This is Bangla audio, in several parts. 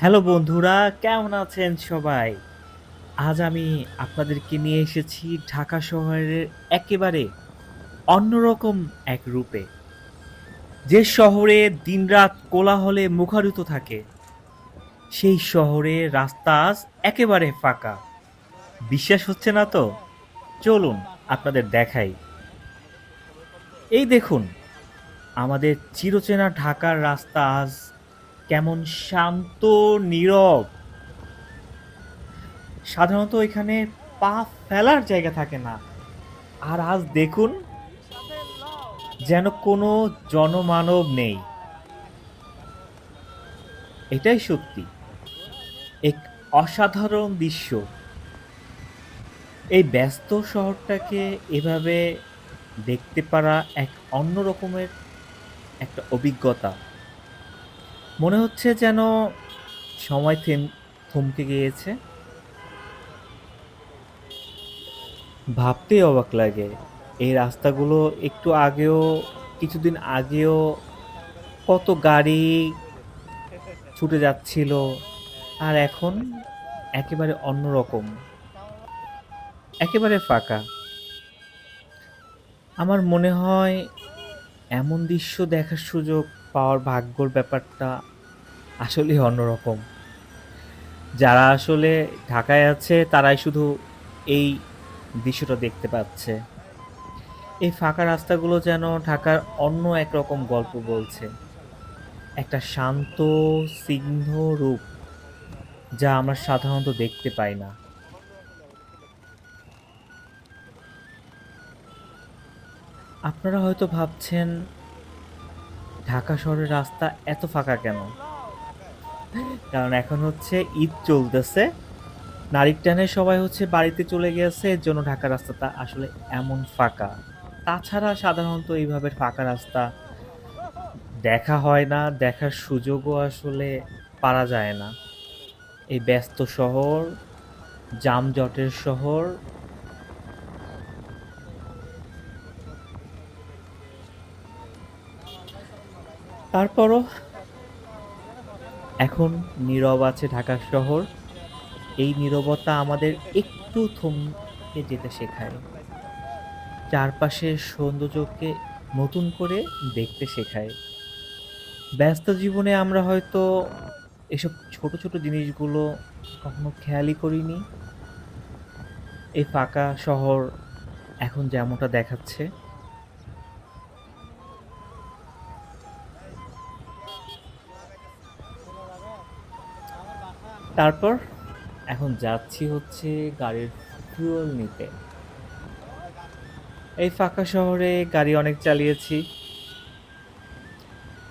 হ্যালো বন্ধুরা, কেমন আছেন সবাই? আজ আমি আপনাদেরকে নিয়ে এসেছি ঢাকা শহরের একেবারে অন্যরকম এক রূপে। যে শহরে দিনরাত কোলাহলে মুখরিত থাকে, সেই শহরে রাস্তা আজ একেবারে ফাঁকা। বিশ্বাস হচ্ছে না তো? চলুন আপনাদের দেখাই। এই দেখুন, আমাদের চিরচেনা ঢাকার রাস্তা আজ কেমন শান্ত, নীরব। সাধারণত এখানে পা ফেলার জায়গা থাকে না। আর আজ দেখুন, যেন কোনো জনমানব নেই। এটাই সত্যি। এক অসাধারণ দৃশ্য। এই ব্যস্ত শহরটাকে এভাবে দেখতে পারা এক অন্য রকমের একটা অভিজ্ঞতা। মনে হচ্ছে যেন সময় থেম, থমকে গিয়েছে। ভাবতেই অবাক লাগে। এই রাস্তাগুলো একটু আগেও, কিছুদিন আগেও কত গাড়ি ছুটে যাচ্ছিল, আর এখন একেবারে অন্যরকম। একেবারে ফাঁকা। আমার মনে হয় এমন দৃশ্য দেখার সুযোগ পাওয়ার ভাগ্যর ব্যাপারটা আসলে অন্যরকম। যারা আসলে ঢাকায় আছে, তারাই শুধু এই দৃশ্যটা দেখতে পাচ্ছে। এই ফাঁকা রাস্তাগুলো যেন ঢাকার অন্য এক রকম গল্প বলছে। একটা শান্ত, সিংহ রূপ যা আমরা সাধারণত দেখতে পাই না। আপনারা হয়তো ভাবছেন ঢাকা শহরের রাস্তা এত ফাঁকা কেন? কারণ এখন হচ্ছে ঈদ চলতেছে। নারীর টানে সবাই হচ্ছে বাড়িতে চলে গেছে, এর জন্য ঢাকা রাস্তাটা আসলে এমন ফাঁকা। তাছাড়া সাধারণত এইভাবে ফাঁকা রাস্তা দেখা হয় না, দেখার সুযোগও আসলে পারা যায় না। এই ব্যস্ত শহর, যানজটের শহর তারপরও? এখন নীরব আছে ঢাকা শহর। এই নীরবতা আমাদের একটু থমকে যেতে শেখায়। চারপাশের সৌন্দর্যকে নতুন করে দেখতে শেখায়। ব্যস্ত জীবনে আমরা হয়তো এসব ছোট ছোট জিনিসগুলো কখনো খেয়ালই করিনি। এই ফাঁকা শহর এখন যেমনটা দেখাচ্ছে তারপর এখন যাচ্ছি হচ্ছে গাড়ির ফুয়েল নিতে। এই ফাঁকা শহরে গাড়ি অনেক চালিয়েছি।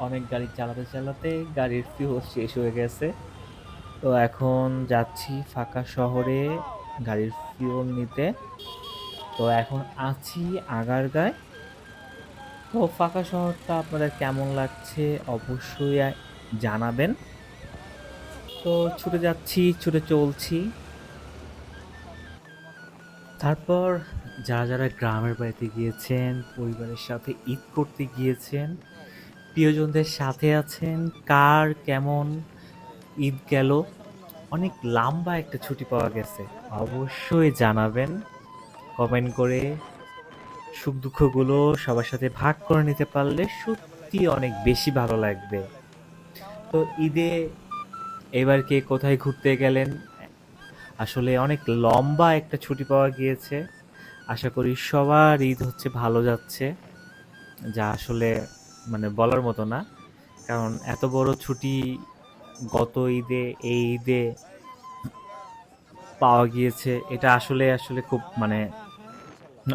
অনেক গাড়ি চালাতে চালাতে গাড়ির ফিউল শেষ হয়ে গেছে। তো এখন যাচ্ছি ফাঁকা শহরে গাড়ির ফিউল নিতে। তো এখন আছি আগারগাঁয়। তো ফাঁকা শহরটা আপনাদের কেমন লাগছে অবশ্যই জানাবেন। তো ছুটে যাচ্ছি, ছুটে চলছি। তারপর যারা যারা গ্রামের বাড়িতে গিয়েছেন, পরিবারের সাথে ঈদ করতে গিয়েছেন, প্রিয়জনদের সাথে আছেন, কার কেমন ঈদ গেল, অনেক লম্বা একটা ছুটি পাওয়া গেছে। অবশ্যই জানাবেন, কমেন্ট করে সুখ দুঃখগুলো সবার সাথে ভাগ করে নিতে পারলে সত্যি অনেক বেশি ভালো লাগবে। তো ঈদে এবার কে কোথায় ঘুরতে গেলেন? আসলে অনেক লম্বা একটা ছুটি পাওয়া গিয়েছে। আশা করি সবার ঈদ হচ্ছে ভালো যাচ্ছে। যা আসলে মানে বলার মতো না। কারণ এত বড় ছুটি গত ঈদে, এই ঈদে পাওয়া গিয়েছে। এটা আসলে আসলে খুব মানে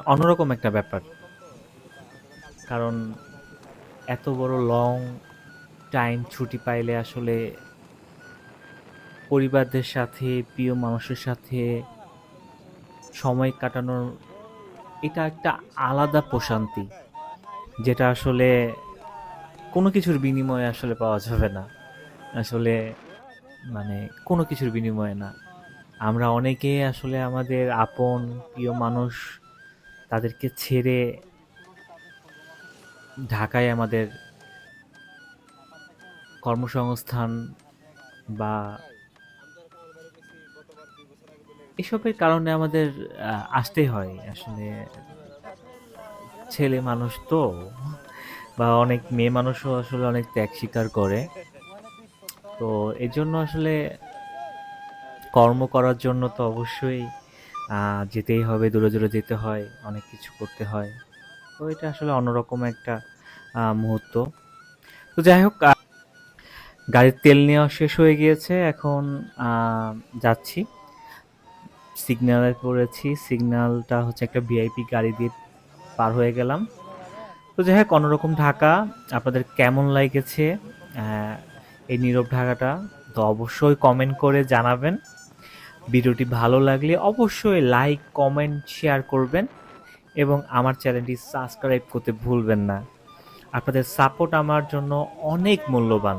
অন্যরকম একটা ব্যাপার। কারণ এত বড় লং টাইম ছুটি পাইলে আসলে পরিবারদের সাথে, প্রিয় মানুষের সাথে সময় কাটানোর এটা একটা আলাদা প্রশান্তি, যেটা আসলে কোনো কিছুর বিনিময়ে আসলে পাওয়া যাবে না। আসলে মানে কোনো কিছুর বিনিময়ে না। আমরা অনেকে আসলে আমাদের আপন, প্রিয় মানুষ তাদেরকে ছেড়ে ঢাকায় আমাদের কর্মসংস্থান বা এসবের কারণে আমাদের আসতে হয়। আসলে ছেলে মানুষ তো, বা অনেক মেয়ে মানুষও আসলে অনেক ত্যাগ স্বীকার করে। তো এর জন্য আসলে কর্ম করার জন্য তো অবশ্যই যেতেই হবে, দূরে দূরে যেতে হয়, অনেক কিছু করতে হয়। তো এটা আসলে অন্যরকম একটা মুহূর্ত। তো যাই হোক গাড়ির তেল নেওয়া শেষ হয়ে গিয়েছে। এখন যাচ্ছি। সিগন্যালে পড়েছি সিগন্যালটা হচ্ছে একটা ভিআইপি গাড়ি দিয়ে পার হয়ে গেলাম। তো যাই হোক, অন্যরকম ঢাকা। আপনাদের কেমন লাগেছে? এই নীরব ঢাকাটা তো অবশ্যই কমেন্ট করে জানাবেন। ভিডিওটি ভালো লাগলে অবশ্যই লাইক কমেন্ট শেয়ার করবেন এবং আমার চ্যানেলটি সাবস্ক্রাইব করতে ভুলবেন না। আপনাদের সাপোর্ট আমার জন্য অনেক মূল্যবান।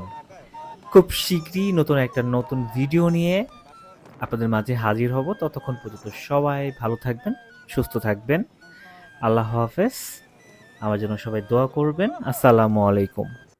খুব শীঘ্রই নতুন একটা নতুন ভিডিও নিয়ে আপনাদের মাঝে হাজির হব। ততক্ষণ পর্যন্ত সবাই ভালো থাকবেন, সুস্থ থাকবেন। আল্লাহ হাফেজ। আমার জন্য সবাই দোয়া করবেন। আসসালামু আলাইকুম।